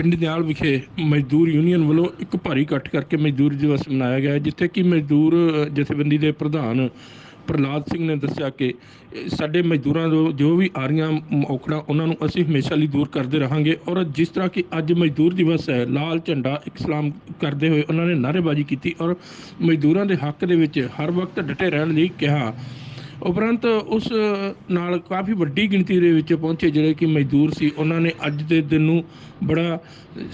ਪਿੰਡ ਦਿਆਲ ਵਿਖੇ ਮਜ਼ਦੂਰ ਯੂਨੀਅਨ ਵੱਲੋਂ ਇੱਕ ਭਾਰੀ ਇਕੱਠ ਕਰਕੇ ਮਜ਼ਦੂਰ ਦਿਵਸ ਮਨਾਇਆ ਗਿਆ ਜਿੱਥੇ ਕਿ ਮਜ਼ਦੂਰ ਜਥੇਬੰਦੀ ਦੇ ਪ੍ਰਧਾਨ ਪ੍ਰਲਾਦ ਸਿੰਘ ਨੇ ਦੱਸਿਆ ਕਿ ਸਾਡੇ ਮਜ਼ਦੂਰਾਂ ਤੋਂ ਜੋ ਵੀ ਆ ਰਹੀਆਂ ਮ- ਔਕੜਾਂ, ਉਹਨਾਂ ਨੂੰ ਅਸੀਂ ਹਮੇਸ਼ਾ ਲਈ ਦੂਰ ਕਰਦੇ ਰਹਾਂਗੇ ਔਰ ਜਿਸ ਤਰ੍ਹਾਂ ਕਿ ਅੱਜ ਮਜ਼ਦੂਰ ਦਿਵਸ ਹੈ, ਲਾਲ ਝੰਡਾ ਇੱਕ ਸਲਾਮ ਕਰਦੇ ਹੋਏ ਉਹਨਾਂ ਨੇ ਨਾਅਰੇਬਾਜ਼ੀ ਕੀਤੀ ਔਰ ਮਜ਼ਦੂਰਾਂ ਦੇ ਹੱਕ ਦੇ ਵਿੱਚ ਹਰ ਵਕਤ ਡਟੇ ਰਹਿਣ ਲਈ ਕਿਹਾ। ਉਪਰੰਤ ਉਸ ਨਾਲ ਕਾਫੀ ਵੱਡੀ ਗਿਣਤੀ ਦੇ ਵਿੱਚ ਪਹੁੰਚੇ ਜਿਹੜੇ ਕਿ ਮਜ਼ਦੂਰ ਸੀ ਉਹਨਾਂ ਨੇ ਅੱਜ ਦੇ ਦਿਨ ਨੂੰ ਬੜਾ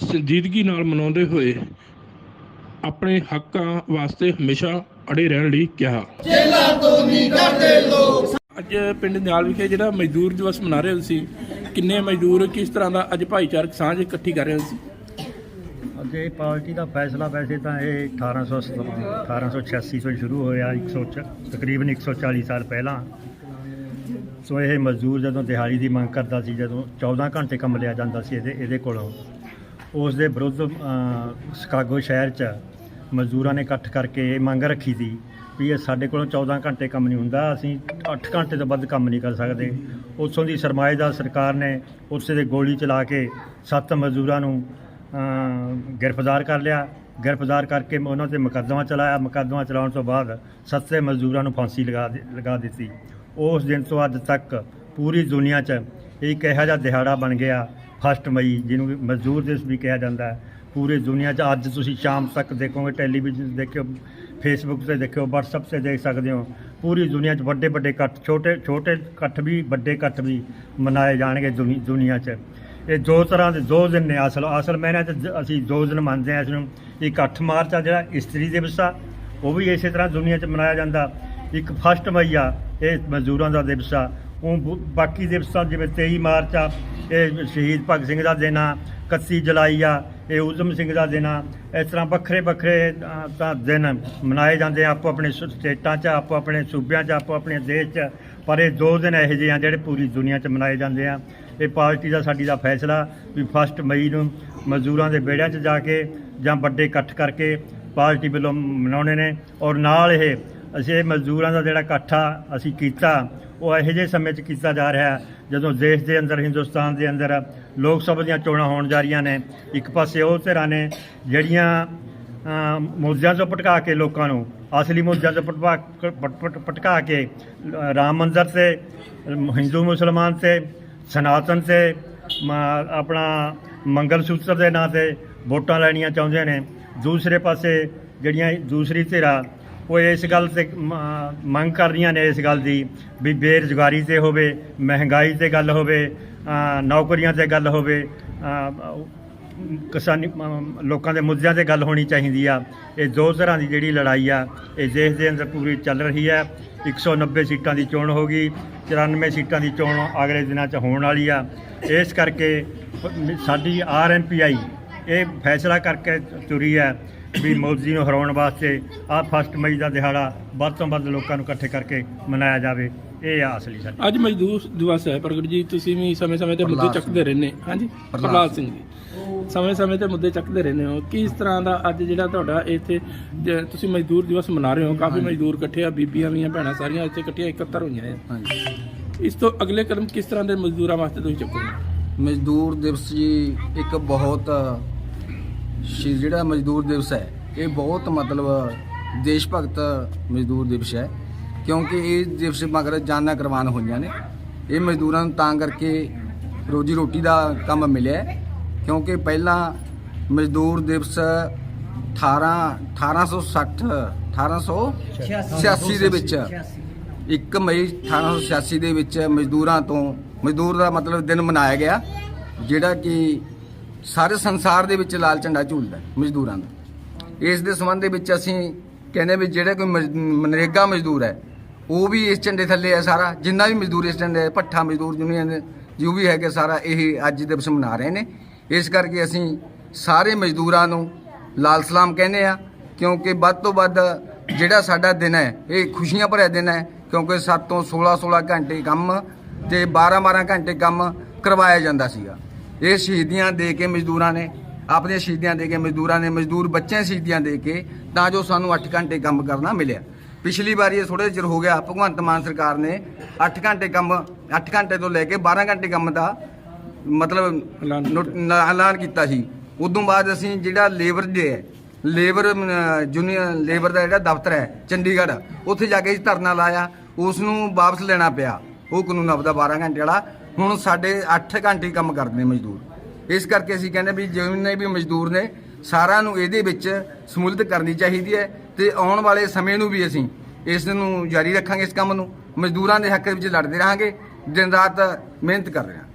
ਸੰਜੀਦਗੀ ਨਾਲ ਮਨਾਉਂਦੇ ਹੋਏ ਆਪਣੇ ਹੱਕਾਂ ਵਾਸਤੇ ਹਮੇਸ਼ਾ ਅੜੇ ਰਹਿਣ ਲਈ ਕਿਹਾ। ਅੱਜ ਪਿੰਡ ਨਿਆਲ ਵਿਖੇ ਜਿਹੜਾ ਮਜ਼ਦੂਰ ਦਿਵਸ ਮਨਾ ਰਹੇ ਸੀ ਕਿੰਨੇ ਮਜ਼ਦੂਰ ਕਿਸ ਤਰ੍ਹਾਂ ਦਾ ਅੱਜ ਭਾਈਚਾਰਕ ਸਾਂਝ ਇਕੱਠੀ ਕਰ ਰਹੇ ਸੀ? ਜੇ ਪਾਰਟੀ ਦਾ ਫੈਸਲਾ ਵੈਸੇ ਤਾਂ ਇਹ 1800 1886 ਤੋਂ ਸ਼ੁਰੂ ਹੋਇਆ 100 ਤਕਰੀਬਨ 140 ਸਾਲ ਪਹਿਲਾਂ। ਸੋ ਇਹ ਮਜ਼ਦੂਰ ਜਦੋਂ ਦਿਹਾੜੀ ਦੀ ਮੰਗ ਕਰਦਾ ਸੀ, ਜਦੋਂ 14 ਘੰਟੇ ਕੰਮ ਲਿਆ ਜਾਂਦਾ ਸੀ ਇਹਦੇ ਇਹਦੇ ਕੋਲੋਂ ਉਸ ਦੇ ਵਿਰੁੱਧ ਸ਼ਿਕਾਗੋ ਸ਼ਹਿਰ 'ਚ ਮਜ਼ਦੂਰਾਂ ਨੇ ਇਕੱਠ ਕਰਕੇ ਇਹ ਮੰਗ ਰੱਖੀ ਸੀ ਵੀ ਇਹ ਸਾਡੇ ਕੋਲੋਂ 14 ਘੰਟੇ ਕੰਮ ਨਹੀਂ ਹੁੰਦਾ, ਅਸੀਂ 8 ਘੰਟੇ ਤੋਂ ਵੱਧ ਕੰਮ ਨਹੀਂ ਕਰ ਸਕਦੇ। ਉੱਥੋਂ ਦੀ ਸਰਮਾਏਦਾਰ ਸਰਕਾਰ ਨੇ ਉਸੇ ਦੇ ਗੋਲੀ ਚਲਾ ਕੇ ਸੱਤ ਮਜ਼ਦੂਰਾਂ ਨੂੰ ਗ੍ਰਿਫਤਾਰ ਕਰ ਲਿਆ। ਗ੍ਰਿਫਤਾਰ ਕਰਕੇ ਉਹਨਾਂ ਤੇ ਮੁਕੱਦਮਾ ਚਲਾਇਆ। ਮੁਕੱਦਮਾ ਚਲਾਉਣ ਤੋਂ ਬਾਅਦ ਸੱਤੇ ਮਜ਼ਦੂਰਾਂ ਨੂੰ ਫਾਂਸੀ ਲਗਾ ਦਿ- ਲਗਾ ਦਿੱਤੀ। ਉਸ ਦਿਨ ਤੋਂ ਅੱਜ ਤੱਕ ਪੂਰੀ ਦੁਨੀਆ 'ਚ ਇੱਕ ਇਹੋ ਜਿਹਾ ਦਿਹਾੜਾ ਬਣ ਗਿਆ, ਫਸਟ ਮਈ, ਜਿਹਨੂੰ ਮਜ਼ਦੂਰ ਦਿਵਸ ਵੀ ਕਿਹਾ ਜਾਂਦਾ ਹੈ। ਪੂਰੀ ਦੁਨੀਆ 'ਚ ਅੱਜ ਤੁਸੀਂ ਸ਼ਾਮ ਤੱਕ ਦੇਖੋਗੇ, ਟੈਲੀਵਿਜ਼ਨ 'ਤੇ ਦੇਖਿਓ, ਫੇਸਬੁੱਕ ਤੇ ਦੇਖਿਓ, WhatsApp ਤੇ ਦੇਖ ਸਕਦੇ ਹੋ। ਪੂਰੀ ਦੁਨੀਆ 'ਚ ਵੱਡੇ ਵੱਡੇ ਇਕੱਠ ਛੋਟੇ ਛੋਟੇ ਇਕੱਠ ਵੀ, ਵੱਡੇ ਇਕੱਠ ਵੀ ਮਨਾਏ ਜਾਣਗੇ ਦੁਨੀ- ਦੁਨੀਆ 'ਚ। ਇਹ ਦੋ ਤਰ੍ਹਾਂ ਦੇ, ਦੋ ਦਿਨ ਨੇ ਅਸਲ ਅਸਲ ਮੈਨੇ ਤੇ ਅਸੀਂ ਦੋ ਦਿਨ ਮੰਨਦੇ ਹਾਂ ਇਸ ਨੂੰ। ਇੱਕ 8 ਮਾਰਚ ਆ ਜਿਹੜਾ ਇਸਤਰੀ ਦਿਵਸ ਆ, ਉਹ ਵੀ ਇਸੇ ਤਰ੍ਹਾਂ ਦੁਨੀਆ 'ਚ ਮਨਾਇਆ ਜਾਂਦਾ। ਇੱਕ ਫਸਟ ਮਈ ਆ, ਇਹ ਮਜ਼ਦੂਰਾਂ ਦਾ ਦਿਵਸ ਆ। ਉਹ ਬ- ਬਾਕੀ ਦਿਵਸਾਂ ਜਿਵੇਂ 23 ਮਾਰਚ ਆ, ਇਹ ਸ਼ਹੀਦ ਭਗਤ ਸਿੰਘ ਦਾ ਦਿਨ ਆ 31 ਜੁਲਾਈ ਆ, ਇਹ ਉਦਮ ਸਿੰਘ ਦਾ ਦਿਨ ਆ। ਇਸ ਤਰ੍ਹਾਂ ਵੱਖਰੇ ਵੱਖਰੇ ਤਾਂ ਦਿਨ ਮਨਾਏ ਜਾਂਦੇ ਆ ਆਪੋ ਆਪਣੇ ਸ- ਸਟੇਟਾਂ 'ਚ ਆਪੋ ਆਪਣੇ ਸੂਬਿਆਂ 'ਚ ਆਪੋ ਆਪਣੇ ਦੇਸ਼ 'ਚ। ਪਰ ਇਹ ਦੋ ਦਿਨ ਇਹੋ ਜਿਹੇ ਆ ਜਿਹੜੇ ਪੂਰੀ ਦੁਨੀਆ 'ਚ ਮਨਾਏ ਜਾਂਦੇ ਆ। ਇਹ ਪਾਰਟੀ ਦਾ ਸਾਡੀ ਦਾ ਫੈਸਲਾ ਵੀ ਫਸਟ ਮਈ ਨੂੰ ਮਜ਼ਦੂਰਾਂ ਦੇ ਵਿਹੜਿਆਂ 'ਚ ਜਾ ਕੇ ਜਾਂ ਵੱਡੇ ਇਕੱਠ ਕਰਕੇ ਪਾਰਟੀ ਵੱਲੋਂ ਮਨਾਉਣੇ ਨੇ ਔਰ ਨਾਲ ਇਹ ਅਸੀਂ ਇਹ ਮਜ਼ਦੂਰਾਂ ਦਾ ਜਿਹੜਾ ਇਕੱਠਾ ਅਸੀਂ ਕੀਤਾ ਉਹ ਇਹੋ ਜਿਹੇ ਸਮੇਂ 'ਚ ਕੀਤਾ ਜਾ ਰਿਹਾ ਜਦੋਂ ਦੇਸ਼ ਦੇ ਅੰਦਰ ਹਿੰਦੁਸਤਾਨ ਦੇ ਅੰਦਰ ਲੋਕ ਸਭਾ ਦੀਆਂ ਚੋਣਾਂ ਹੋਣ ਜਾ ਰਹੀਆਂ ਨੇ। ਇੱਕ ਪਾਸੇ ਉਹ ਧਿਰਾਂ ਨੇ ਜਿਹੜੀਆਂ ਅ, ਮੁੱਦਿਆਂ ਤੋਂ ਭਟਕਾ ਕੇ ਲੋਕਾਂ ਨੂੰ ਅਸਲੀ ਮੁੱਦਿਆਂ ਤੋਂ ਭਟਕਾ ਪਟ- ਭਟਕਾ ਕੇ ਰਾਮ ਮੰਦਰ ਤੇ ਹਿੰਦੂ ਮੁਸਲਮਾਨ ਤੇ ਸਨਾਤਨ ਤੇ, ਮ- ਆਪਣਾ ਮੰਗਲ ਸੂਤਰ ਦੇ ਨਾਂ ਤੇ ਵੋਟਾਂ ਲੈਣੀਆਂ ਚਾਹੁੰਦੇ ਨੇ। ਦੂਸਰੇ ਪਾਸੇ ਜਿਹੜੀਆਂ ਦੂਸਰੀ ਧਿਰਾਂ, ਉਹ ਇਸ ਗੱਲ ਤੇ ਮੰਗ ਕਰ ਰਹੀਆਂ ਨੇ ਇਸ ਗੱਲ ਦੀ ਵੀ ਬੇਰੁਜ਼ਗਾਰੀ ਤੇ ਹੋਵੇ, ਮਹਿੰਗਾਈ ਤੇ ਗੱਲ ਹੋਵੇ ਨੌਕਰੀਆਂ ਤੇ ਗੱਲ ਹੋਵੇ ਕਿਸਾਨੀ ਲੋਕਾਂ ਦੇ ਮੁੱਦਿਆਂ ਤੇ ਗੱਲ ਹੋਣੀ ਚਾਹੀਦੀ ਆ। ਇਹ ਦੋ ਤਰ੍ਹਾਂ ਦੀ ਜਿਹੜੀ ਲੜਾਈ ਆ ਇਹ ਦੇਸ਼ ਦੇ ਅੰਦਰ ਪੂਰੀ ਚੱਲ ਰਹੀ ਹੈ 190 ਸੀਟਾਂ ਦੀ ਚੋਣ ਹੋ ਗਈ 94 ਸੀਟਾਂ ਦੀ ਚੋਣ ਅਗਲੇ ਦਿਨਾਂ 'ਚ ਹੋਣ ਵਾਲੀ ਆ। ਇਸ ਕਰਕੇ ਪ- ਸਾਡੀ ਆਰਐਮਪੀਆਈ ਇਹ ਫੈਸਲਾ ਕਰਕੇ ਤੁਰੀ ਹੈ ਵੀ ਮੋਦੀ ਨੂੰ ਹਰਾਉਣ ਵਾਸਤੇ ਆਹ ਫਸਟ ਮਈ ਦਾ ਦਿਹਾੜਾ ਵੱਧ ਤੋਂ ਵੱਧ ਲੋਕਾਂ ਨੂੰ ਇਕੱਠੇ ਕਰਕੇ ਮਨਾਇਆ ਜਾਵੇ। ਇਹ ਆ ਅਸਲੀ ਸਾਡੀ। ਅੱਜ ਮਜ਼ਦੂਰ ਦਿਵਸ ਹੈ ਪ੍ਰਗਟ ਜੀ ਤੁਸੀਂ ਵੀ ਸਮੇਂ-ਸਮੇਂ ਤੇ ਮੁੱਦੇ ਚੱਕਦੇ ਰਹਿੰਦੇ। ਹਾਂਜੀ ਪ੍ਰਹਲਾਦ ਸਿੰਘ ਜੀ। ਸਮੇਂ-ਸਮੇਂ ਤੇ ਮੁੱਦੇ ਚੱਕਦੇ ਰਹਿੰਦੇ ਹੋ। ਕਿਸ ਤਰ੍ਹਾਂ ਦਾ ਅੱਜ ਜਿਹੜਾ ਤੁਹਾਡਾ ਇੱਥੇ ਜ- ਤੁਸੀਂ ਮਜ਼ਦੂਰ ਦਿਵਸ ਮਨਾ ਰਹੇ ਹੋ? ਕਾਫੀ ਮਜ਼ਦੂਰ ਇਕੱਠੇ ਆ ਬੀਬੀਆਂ ਵੀ ਆ ਭੈਣਾਂ ਸਾਰੀਆਂ ਇੱਥੇ ਇਕੱਠੀਆਂ ਇਕੱਤਰ ਹੋਈਆਂ ਆ ਹਾਂਜੀ। ਇਸ ਤੋਂ ਅਗਲੇ ਕਦਮ ਕਿਸ ਤਰ੍ਹਾਂ ਦੇ ਮਜ਼ਦੂਰਾਂ ਵਾਸਤੇ ਤੁਸੀਂ ਚੁੱਕੋਗੇ? ਮਜ਼ਦੂਰ ਦਿਵਸ ਜੀ ਇੱਕ ਬਹੁਤ ਸ਼ੀ- ਜਿਹੜਾ ਮਜ਼ਦੂਰ ਦਿਵਸ ਹੈ ਇਹ ਬਹੁਤ ਮਤਲਬ ਦੇਸ਼ ਭਗਤ ਮਜ਼ਦੂਰ ਦਿਵਸ ਹੈ। ਕਿਉਂਕਿ ਇਹ ਦਿਵਸ ਮਗਰ ਜਾਨਾਂ ਕੁਰਬਾਨ ਹੋਈਆਂ ਨੇ। ਇਹ ਮਜ਼ਦੂਰਾਂ ਨੂੰ ਤਾਂ ਕਰਕੇ ਰੋਜੀ ਰੋਟੀ ਦਾ ਕੰਮ ਮਿਲਿਆ ਹੈ, ਕਿਉਂਕਿ ਪਹਿਲਾਂ ਮਜ਼ਦੂਰ ਦਿਵਸ 18 1860 1886 ਦੇ ਵਿੱਚ। 1 ਮਈ 1886 ਦੇ ਵਿੱਚ ਮਜ਼ਦੂਰਾਂ ਤੋਂ, ਮਜ਼ਦੂਰ ਦਾ ਮਤਲਬ ਦਿਨ ਮਨਾਇਆ ਗਿਆ, ਜਿਹੜਾ ਕਿ ਸਾਰੇ ਸੰਸਾਰ ਦੇ ਵਿੱਚ ਲਾਲ ਝੰਡਾ ਝੂਲਦਾ ਮਜ਼ਦੂਰਾਂ ਦਾ। ਇਸ ਦੇ ਸੰਬੰਧ ਦੇ ਵਿੱਚ ਅਸੀਂ ਕਹਿੰਦੇ ਵੀ ਜਿਹੜਾ ਕੋਈ ਮਜ਼- ਮਨਰੇਗਾ ਮਜ਼ਦੂਰ ਹੈ, ਉਹ ਵੀ ਇਸ ਝੰਡੇ ਥੱਲੇ ਹੈ ਸਾਰਾ। ਜਿੰਨਾ ਵੀ ਮਜ਼ਦੂਰ ਇਸ ਝੰਡੇ ਭੱਠਾ ਮਜ਼ਦੂਰ ਯੂਨੀਅਨ ਜੋ ਵੀ ਹੈਗੇ ਸਾਰਾ, ਇਹ ਅੱਜ ਦਿਵਸ ਮਨਾ ਰਹੇ ਨੇ। ਇਸ ਕਰਕੇ ਅਸੀਂ ਸਾਰੇ ਮਜ਼ਦੂਰਾਂ ਨੂੰ ਲਾਲ ਸਲਾਮ ਕਹਿੰਦੇ ਆ ਕਿਉਂਕਿ ਵੱਧ ਤੋਂ ਵੱਧ ਜਿਹੜਾ ਸਾਡਾ ਦਿਨ ਹੈ, ਇਹ ਖੁਸ਼ੀਆਂ ਭਰਿਆ ਦਿਨ ਹੈ, ਕਿਉਂਕਿ 7 ਤੋਂ 16 16 ਘੰਟੇ ਕੰਮ ਤੇ 12 12 ਘੰਟੇ ਕੰਮ ਕਰਵਾਇਆ ਜਾਂਦਾ ਸੀਗਾ। ਇਹ ਸ਼ਹੀਦੀਆਂ ਦੇ ਕੇ ਮਜ਼ਦੂਰਾਂ ਨੇ, ਆਪਣੀਆਂ ਸ਼ਹੀਦੀਆਂ ਦੇ ਕੇ ਮਜ਼ਦੂਰਾਂ ਨੇ, ਮਜ਼ਦੂਰ ਬੱਚਿਆਂ ਸ਼ਹੀਦੀਆਂ ਦੇ ਕੇ ਤਾਂ ਜੋ ਸਾਨੂੰ 8 ਘੰਟੇ ਕੰਮ ਕਰਨਾ ਮਿਲਿਆ। ਪਿਛਲੀ ਵਾਰੀ ਇਹ ਥੋੜੇ ਚਿਰ ਹੋ ਗਿਆ, ਭਗਵੰਤ ਮਾਨ ਸਰਕਾਰ ਨੇ 8 ਘੰਟੇ ਕੰਮ 8 ਘੰਟੇ ਤੋਂ ਲੈ ਕੇ 12 ਘੰਟੇ ਕੰਮ ਦਾ ਮਤਲਬ ਐਲਾਨ ਕੀਤਾ। ਸੀ। ਉਦੋਂ ਬਾਅਦ ਅਸੀਂ ਜਿਹੜਾ ਲੇਬਰ ਡੇ ਹੈ ਲੇਬਰ ਜੂਨੀਅਰ ਲੇਬਰ ਦਾ ਜਿਹੜਾ ਦਫ਼ਤਰ ਹੈ ਚੰਡੀਗੜ੍ਹ ਉੱਥੇ ਜਾ ਕੇ ਅਸੀਂ ਧਰਨਾ ਲਾਇਆ। ਉਸ ਨੂੰ ਵਾਪਸ ਲੈਣਾ ਪਿਆ। ਉਹ ਕਾਨੂੰਨ ਆਪਦਾ 12 ਘੰਟੇ ਵਾਲਾ। ਹੁਣ ਸਾਡੇ 8 ਘੰਟੇ ਕੰਮ ਕਰਦੇ ਨੇ ਮਜ਼ਦੂਰ। ਇਸ ਕਰਕੇ ਅਸੀਂ ਕਹਿੰਦੇ ਵੀ ਜਿੰਨੇ ਵੀ ਮਜ਼ਦੂਰ ਨੇ ਸਾਰਿਆਂ ਨੂੰ ਇਹਦੇ ਵਿੱਚ ਸਮੂਲਤ ਕਰਨੀ ਚਾਹੀਦੀ ਹੈ ਤੇ ਆਉਣ ਵਾਲੇ ਸਮੇਂ ਨੂੰ ਵੀ ਅਸੀਂ ਇਸ ਨੂੰ ਜਾਰੀ ਰੱਖਾਂਗੇ ਇਸ ਕੰਮ ਨੂੰ। ਮਜ਼ਦੂਰਾਂ ਦੇ ਹੱਕ ਵਿੱਚ ਲੜਦੇ ਰਹਾਂਗੇ। ਦਿਨ ਰਾਤ ਮਿਹਨਤ ਕਰ ਰਹੇ ਹਾਂ।